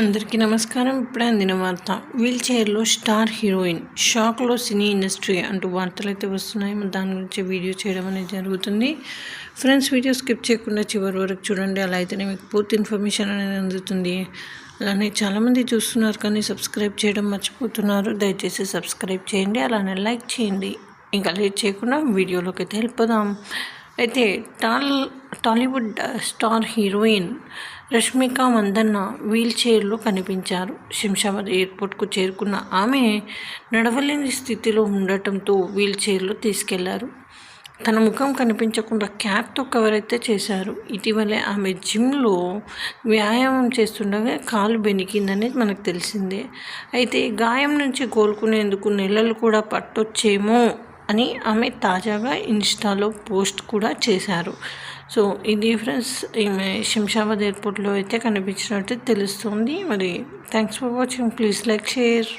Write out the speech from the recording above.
అందరికీ నమస్కారం. ఇప్పుడే అందిన వార్త వీల్ చైర్లో స్టార్ హీరోయిన్ షాక్లో సినీ ఇండస్ట్రీ అంటూ వార్తలు అయితే వస్తున్నాయి. మరి దాని గురించి వీడియో చేయడం అనేది జరుగుతుంది. ఫ్రెండ్స్ వీడియో స్కిప్ చేయకుండా చివరి వరకు చూడండి. అలా అయితేనే మీకు పూర్తి ఇన్ఫర్మేషన్ అనేది అందుతుంది. అలానే చాలామంది చూస్తున్నారు కానీ సబ్స్క్రైబ్ చేయడం మర్చిపోతున్నారు. దయచేసి సబ్స్క్రైబ్ చేయండి. అలానే లైక్ చేయండి. ఇంకా లేట్ చేయకుండా వీడియోలోకి అయితే వెళ్ళిపోదాం. అయితే tall Tollywood star heroine Rashmika Mandanna wheel చైర్లో కనిపించారు. శంషాబాద్ ఎయిర్పోర్ట్కు చేరుకున్న ఆమె నడవలేని స్థితిలో ఉండటంతో వీల్ చైర్లో తీసుకెళ్ళారు. తన ముఖం కనిపించకుండా క్యాప్తో కవర్ అయితే చేశారు. ఇటీవలే ఆమె జిమ్లో వ్యాయామం చేస్తుండగా కాలు బెనికిందనేది మనకు తెలిసిందే. అయితే గాయం నుంచి కోలుకునేందుకు నెలలు కూడా పట్టొచ్చేమో అని ఆమె తాజాగా ఇన్స్టాలో పోస్ట్ కూడా చేశారు. సో ఇది ఫ్రెండ్స్ ఈమె శంషాబాద్ ఎయిర్పోర్ట్లో అయితే కనిపించినట్టు తెలుస్తుంది. మరి thanks for watching. Please like share.